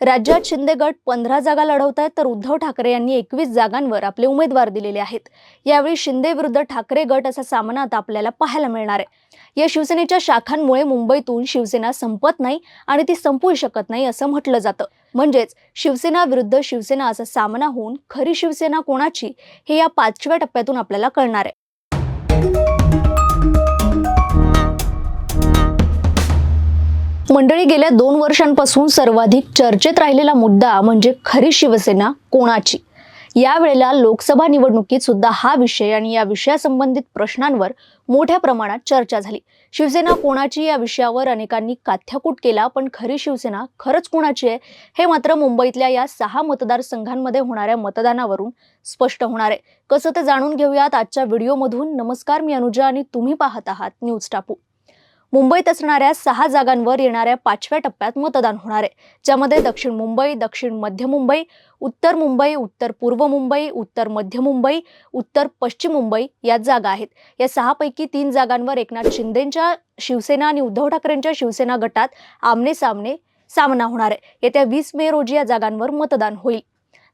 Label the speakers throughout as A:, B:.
A: राज्यात शिंदे गट पंधरा जागा लढवत आहेत तर उद्धव ठाकरे यांनी एकवीस जागांवर आपले उमेदवार दिलेले आहेत. यावेळी शिंदे विरुद्ध ठाकरे गट असा सामना आता आपल्याला पाहायला मिळणार आहे. या शिवसेनेच्या शाखांमुळे मुंबईतून शिवसेना संपत नाही आणि ती संपू शकत नाही असं म्हटलं जातं. म्हणजेच शिवसेना विरुद्ध शिवसेना असा सामना होऊन खरी शिवसेना कोणाची हे या पाचव्या टप्प्यातून आपल्याला कळणार आहे. मंडळी गेल्या दोन वर्षांपासून सर्वाधिक चर्चेत राहिलेला मुद्दा म्हणजे खरी शिवसेना कोणाची? यावेळेला लोकसभा निवडणुकीत सुद्धा हा विषय आणि या विषयासंबंधित प्रश्नांवर मोठ्या प्रमाणात चर्चा झाली. शिवसेना कोणाची या विषयावर अनेकांनी काथ्याकूट केला पण खरी शिवसेना खरंच कोणाची आहे हे मात्र मुंबईतल्या या सहा मतदारसंघांमध्ये होणाऱ्या मतदानावरून स्पष्ट होणार आहे. कसं ते जाणून घेऊयात आजच्या व्हिडिओमधून. नमस्कार मी अनुजा आणि तुम्ही पाहत आहात न्यूज टापू. मुंबईत असणाऱ्या सहा जागांवर येणाऱ्या पाचव्या टप्प्यात मतदान होणार आहे. ज्यामध्ये दक्षिण मुंबई दक्षिण मध्य मुंबई उत्तर मुंबई उत्तर पूर्व मुंबई उत्तर मध्य मुंबई उत्तर पश्चिम मुंबई या जागा आहेत. या सहापैकी तीन जागांवर एकनाथ शिंदेच्या शिवसेना आणि उद्धव ठाकरेंच्या शिवसेना गटात आमने सामने सामना होणार आहे. येत्या वीस मे रोजी या जागांवर मतदान होईल.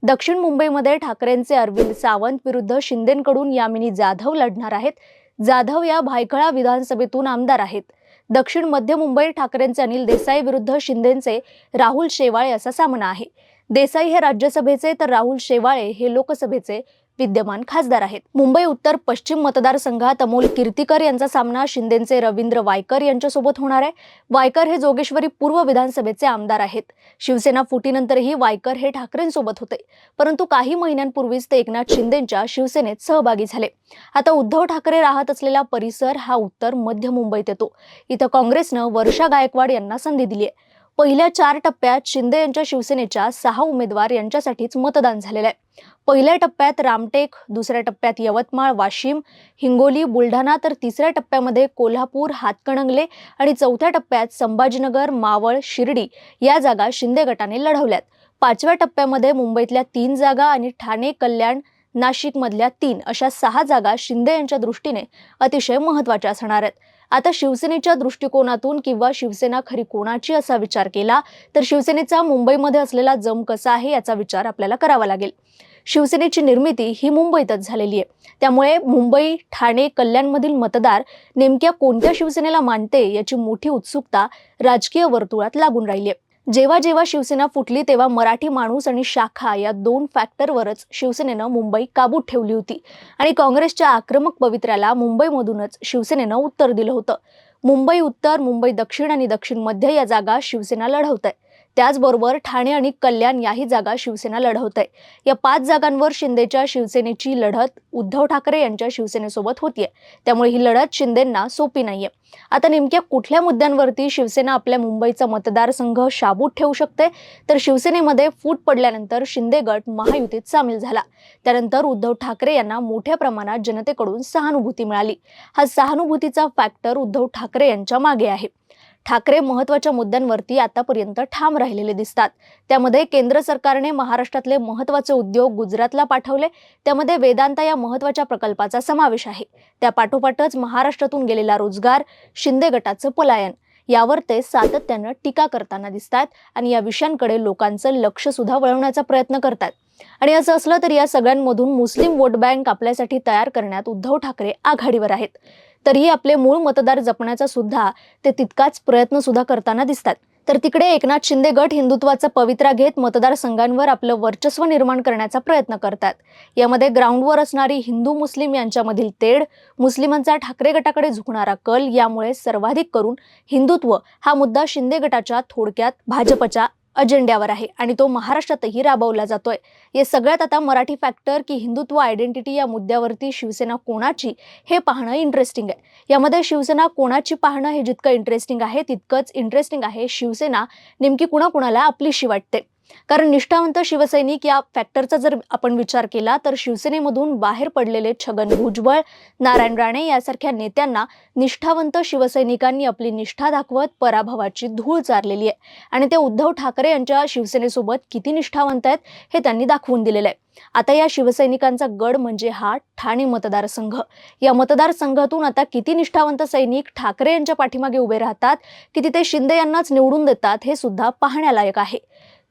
A: दक्षिण मुंबईमध्ये ठाकरेंचे अरविंद सावंत विरुद्ध शिंदेकडून यामिनी जाधव लढणार आहेत. जाधव या भायखळा विधानसभेतून आमदार आहेत. दक्षिण मध्य मुंबई ठाकरेंचे अनिल देसाई विरुद्ध शिंदेचे राहुल शेवाळे असा सामना आहे. देसाई हे राज्यसभेचे तर राहुल शेवाळे हे लोकसभेचे विद्यमान खासदार आहेत. मुंबई उत्तर पश्चिम मतदारसंघात अमोल कीर्तीकर यांचा सामना शिंदेचे रवींद्र वायकर यांच्यासोबत होणार आहे. वायकर हे जोगेश्वरी पूर्व विधानसभेचे आमदार आहेत. शिवसेना फुटीनंतरही वायकर हे ठाकरेंसोबत होते. परंतु काही महिन्यांपूर्वीच ते एकनाथ शिंदेच्या शिवसेनेत सहभागी झाले. आता उद्धव ठाकरे राहत असलेला परिसर हा उत्तर मध्य मुंबईत येतो. इथं काँग्रेसनं वर्षा गायकवाड यांना संधी दिली आहे पहिल्या चार टप्प्यात शिंदे यांच्या शिवसेनेच्या सहा उमेदवार यांच्यासाठीच मतदान झालेलं आहे. पहिल्या टप्प्यात रामटेक दुसऱ्या टप्प्यात यवतमाळ वाशिम हिंगोली बुलढाणा तर तिसऱ्या टप्प्यामध्ये कोल्हापूर हातकणंगले आणि चौथ्या टप्प्यात संभाजीनगर मावळ शिर्डी या जागा शिंदे गटाने लढवल्यात. पाचव्या टप्प्यामध्ये मुंबईतल्या तीन जागा आणि ठाणे कल्याण नाशिकमधल्या तीन अशा सहा जागा शिंदे यांच्या दृष्टीने अतिशय महत्त्वाच्या असणार आहेत. आता शिवसेनेच्या दृष्टिकोनातून किंवा शिवसेना खरी कोणाची असा विचार केला तर शिवसेनेचा मुंबईमध्ये असलेला जम कसा आहे याचा विचार आपल्याला करावा लागेल. शिवसेनेची निर्मिती ही मुंबईतच झालेली आहे. त्यामुळे मुंबई ठाणे कल्याणमधील मतदार नेमक्या कोणत्या शिवसेनेला मानते याची मोठी उत्सुकता राजकीय वर्तुळात लागून राहिली आहे. जेव्हा जेव्हा शिवसेना फुटली तेव्हा मराठी माणूस आणि शाखा या दोन फॅक्टरवरच शिवसेनेनं मुंबई काबूत ठेवली होती. आणि काँग्रेसच्या आक्रमक पवित्र्याला मुंबईमधूनच शिवसेनेनं उत्तर दिलं होतं. मुंबई उत्तर मुंबई दक्षिण आणि दक्षिण मध्य या जागा शिवसेना लढवत आहे त्याचबरोबर ठाणे आणि कल्याण याही जागा शिवसेना लढवत आहे या पाच जागांवर शिंदेच्या शिवसेनेची लढत उद्धव ठाकरे यांच्या शिवसेनेसोबत होतीये. त्यामुळे ही लढत शिंदेंना सोपी नाहीये. आता नेमक्या कुठल्या मुद्द्यांवरती शिवसेना आपल्या मुंबईचा मतदारसंघ शाबूत ठेवू शकते तर शिवसेनेमध्ये फूट पडल्यानंतर शिंदे गट महायुतीत सामील झाला. त्यानंतर उद्धव ठाकरे यांना मोठ्या प्रमाणात जनतेकडून सहानुभूती मिळाली. हा सहानुभूतीचा फॅक्टर उद्धव ठाकरे यांच्या मागे आहे. ठाकरे महत्त्वाच्या मुद्द्यांवरती आतापर्यंत ठाम राहिलेले दिसतात. त्यामध्ये केंद्र सरकारने महाराष्ट्रातले महत्त्वाचे उद्योग गुजरातला पाठवले. त्यामध्ये वेदांता या महत्त्वाच्या प्रकल्पाचा समावेश आहे. त्या पाठोपाठच महाराष्ट्रातून गेलेला रोजगार शिंदे गटाचं पलायन. यावर ते सातत्यानं टीका करताना दिसतात आणि या विषयांकडे लोकांचं लक्ष सुद्धा वळवण्याचा प्रयत्न करतात. आणि असं असलं तरी या सगळ्यांमधून मुस्लिम वोट बँक आपल्यासाठी तयार करण्यात उद्धव ठाकरे आघाडीवर आहेत. तरीही आपले मूळ मतदार जपण्याचा सुद्धा ते तितकाच प्रयत्न सुद्धा करताना दिसतात. तर तिकडे एकनाथ शिंदे गट हिंदुत्वाचा पवित्रा घेत मतदारसंघांवर आपलं वर्चस्व निर्माण करण्याचा प्रयत्न करतात. यामध्ये ग्राउंडवर असणारी हिंदू मुस्लिम यांच्यामधील तेढ मुस्लिमांचा ठाकरे गटाकडे झुकणारा कल यामुळे सर्वाधिक करून हिंदुत्व हा मुद्दा शिंदे गटाच्या थोडक्यात भाजपच्या अजेंड्यावर आहे आणि तो महाराष्ट्रातही राबवला जातोय. या सगळ्यात आता मराठी फॅक्टर की हिंदुत्व आयडेंटिटी या मुद्द्यावरती शिवसेना कोणाची हे पाहणं इंटरेस्टिंग आहे. यामध्ये शिवसेना कोणाची पाहणं हे जितकं इंटरेस्टिंग आहे तितकंच इंटरेस्टिंग आहे शिवसेना नेमकी कुणाकुणाला आपलीशी वाटते. कारण निष्ठावंत शिवसैनिक या फॅक्टरचा जर आपण विचार केला तर शिवसेनेमधून बाहेर पडलेले छगन भुजबळ नारायण राणे यासारख्या नेत्यांना निष्ठावंत शिवसैनिकांनी आपली निष्ठा दाखवत पराभवाची धूळ चारलेली आहे. आणि ते उद्धव ठाकरे यांच्या शिवसेनेसोबत किती निष्ठावंत आहेत हे त्यांनी दाखवून दिलेलं आहे. आता या शिवसैनिकांचा गड म्हणजे हा ठाणे मतदारसंघ. या मतदारसंघातून आता किती निष्ठावंत सैनिक ठाकरे यांच्या पाठीमागे उभे राहतात की तिथे शिंदे यांनाच निवडून देतात हे सुद्धा पाहण्यालायक आहे.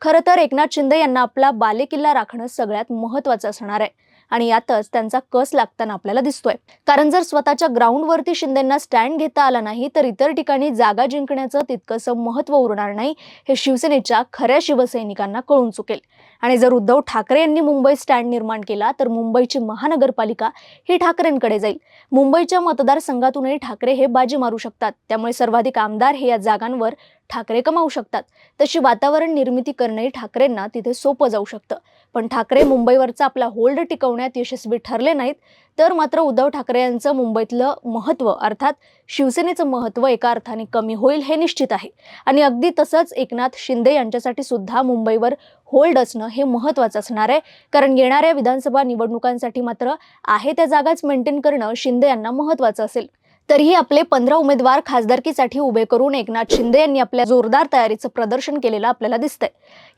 A: खरं तर एकनाथ शिंदे यांना आपला बालेकिल्ला राखणं सगळ्यात महत्वाचं असणार आहे. आणि यातच त्यांचा कस लागताना आपल्याला दिसतोय. कारण जर स्वतःच्या ग्राउंडवरती शिंदेंना स्टँड घेता आला नाही तर इतर ठिकाणी जागा जिंकण्याचं तितकंसं महत्त्व उरणार नाही हे शिवसेनेच्या खऱ्या शिवसैनिकांना कळून चुकेल. आणि जर उद्धव ठाकरे यांनी मुंबईत स्टँड निर्माण केला तर मुंबईची महानगरपालिका ही ठाकरेंकडे जाईल. मुंबईच्या मतदारसंघातूनही ठाकरे हे बाजी मारू शकतात. त्यामुळे सर्वाधिक आमदार हे या जागांवर ठाकरे कमावू शकतात. तशी वातावरण निर्मिती करणंही ठाकरेंना तिथे सोपं जाऊ शकतं. पण ठाकरे मुंबईवरचा आपला होल्ड टिकवण्यात यशस्वी ठरले नाहीत तर मात्र उद्धव ठाकरे यांचं मुंबईतलं महत्त्व अर्थात शिवसेनेचं महत्त्व एका अर्थाने कमी होईल हे निश्चित आहे. आणि अगदी तसंच एकनाथ शिंदे यांच्यासाठी सुद्धा मुंबईवर होल्ड असणं हे महत्त्वाचं असणार आहे. कारण येणाऱ्या विधानसभा निवडणुकांसाठी मात्र आहे त्या जागाच मेंटेन करणं शिंदे यांना महत्त्वाचं असेल. तरीही आपले पंधरा उमेदवार खासदारकीसाठी उभे करून एकनाथ शिंदे यांनी आपल्या जोरदार तयारीचं प्रदर्शन केलेलं आपल्याला दिसतंय.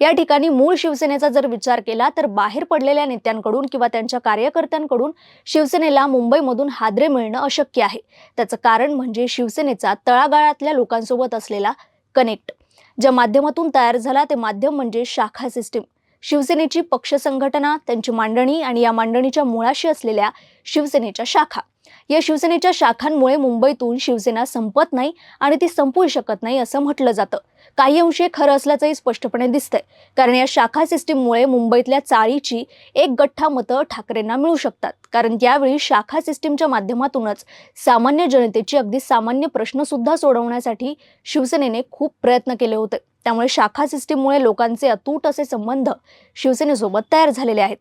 A: या ठिकाणी मूळ शिवसेनेचा जर विचार केला तर बाहेर पडलेल्या नेत्यांकडून किंवा त्यांच्या कार्यकर्त्यांकडून शिवसेनेला मुंबईमधून हादरे मिळणं अशक्य आहे. त्याचं कारण म्हणजे शिवसेनेचा तळागाळातल्या लोकांसोबत असलेला कनेक्ट. ज्या माध्यमातून तयार झाला ते माध्यम म्हणजे शाखा सिस्टीम. शिवसेनेची पक्ष संघटना त्यांची मांडणी आणि या मांडणीच्या मुळाशी असलेल्या शिवसेनेच्या शाखा. या शिवसेनेच्या शाखांमुळे मुंबईतून शिवसेना संपत नाही आणि ती संपू शकत नाही असं म्हटलं जातं. काही अंशी खरं असल्याचंही स्पष्टपणे दिसतंय. कारण या शाखा सिस्टीममुळे मुंबईतल्या चाळीची एक गठ्ठा मतं ठाकरेंना मिळू शकतात. कारण त्यावेळी शाखा सिस्टीमच्या माध्यमातूनच सामान्य जनतेची अगदी सामान्य प्रश्न सुद्धा सोडवण्यासाठी शिवसेनेने खूप प्रयत्न केले होते. त्यामुळे शाखा सिस्टीममुळे लोकांचे अतूट असे संबंध शिवसेनेसोबत तयार झालेले आहेत.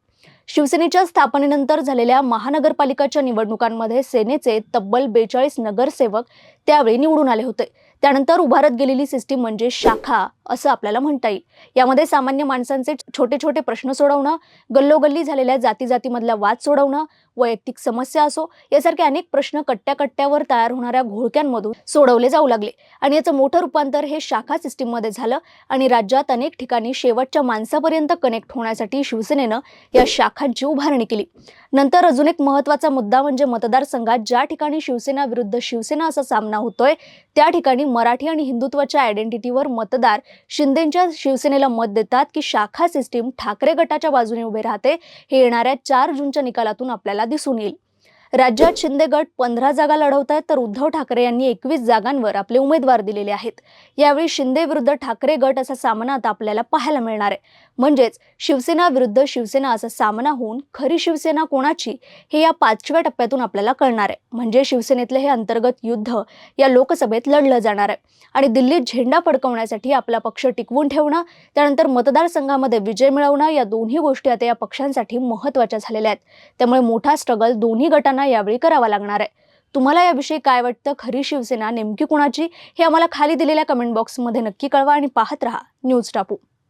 A: शिवसेनेच्या स्थापनेनंतर झालेल्या महानगरपालिकाच्या निवडणुकांमध्ये सेनेचे तब्बल बेचाळीस नगरसेवक त्यावेळी निवडून आले होते. त्यानंतर उभारत गेलेली सिस्टीम म्हणजे शाखा असं आपल्याला म्हणता येईल. यामध्ये सामान्य माणसांचे छोटे छोटे प्रश्न सोडवणं गल्लोगल्ली झालेल्या जाती जातीमधला वाद सोडवणं वैयक्तिक समस्या असो यासारखे अनेक प्रश्न कट्ट्या कट्ट्यावर तयार होणाऱ्या घोळक्यांमधून सोडवले जाऊ लागले. आणि याचं मोठं रूपांतर हे शाखा सिस्टीममध्ये झालं आणि राज्यात अनेक ठिकाणी शेवटच्या माणसापर्यंत कनेक्ट होण्यासाठी शिवसेनेनं या शाखांची उभारणी केली. नंतर अजून एक महत्त्वाचा मुद्दा म्हणजे मतदारसंघात ज्या ठिकाणी शिवसेना विरुद्ध शिवसेना असा सामना होतोय त्या ठिकाणी मराठी आणि हिंदुत्वाच्या आयडेंटिटीवर मतदार शिंदेच्या शिवसेनेला मत देतात की शाखा सिस्टीम ठाकरे गटाच्या बाजूने उभे राहते हे येणाऱ्या चार जूनच्या निकालातून आपल्याला दिसून येईल. राज्यात शिंदे गट पंधरा जागा लढवत आहेत तर उद्धव ठाकरे यांनी एकवीस जागांवर आपले उमेदवार दिलेले आहेत. यावेळी शिंदे विरुद्ध ठाकरे गट असा सामना आता आपल्याला पाहायला मिळणार आहे. म्हणजेच शिवसेना विरुद्ध शिवसेना असा सामना होऊन खरी शिवसेना कोणाची हे या पाचव्या टप्प्यातून आपल्याला कळणार आहे. म्हणजे शिवसेनेतले हे अंतर्गत युद्ध या लोकसभेत लढलं जाणार आहे. आणि दिल्लीत झेंडा फडकवण्यासाठी आपला पक्ष टिकवून ठेवणं त्यानंतर मतदारसंघामध्ये विजय मिळवणं या दोन्ही गोष्टी आता या पक्षांसाठी महत्त्वाच्या झालेल्या आहेत. त्यामुळे मोठा स्ट्रगल दोन्ही गटांना यावेळी करावा लागणार आहे. तुम्हाला याविषयी काय वाटतं? खरी शिवसेना नेमकी कुणाची? हे आम्हाला खाली दिलेल्या कमेंट बॉक्समध्ये नक्की कळवा आणि पाहत रहा. न्यूज टापू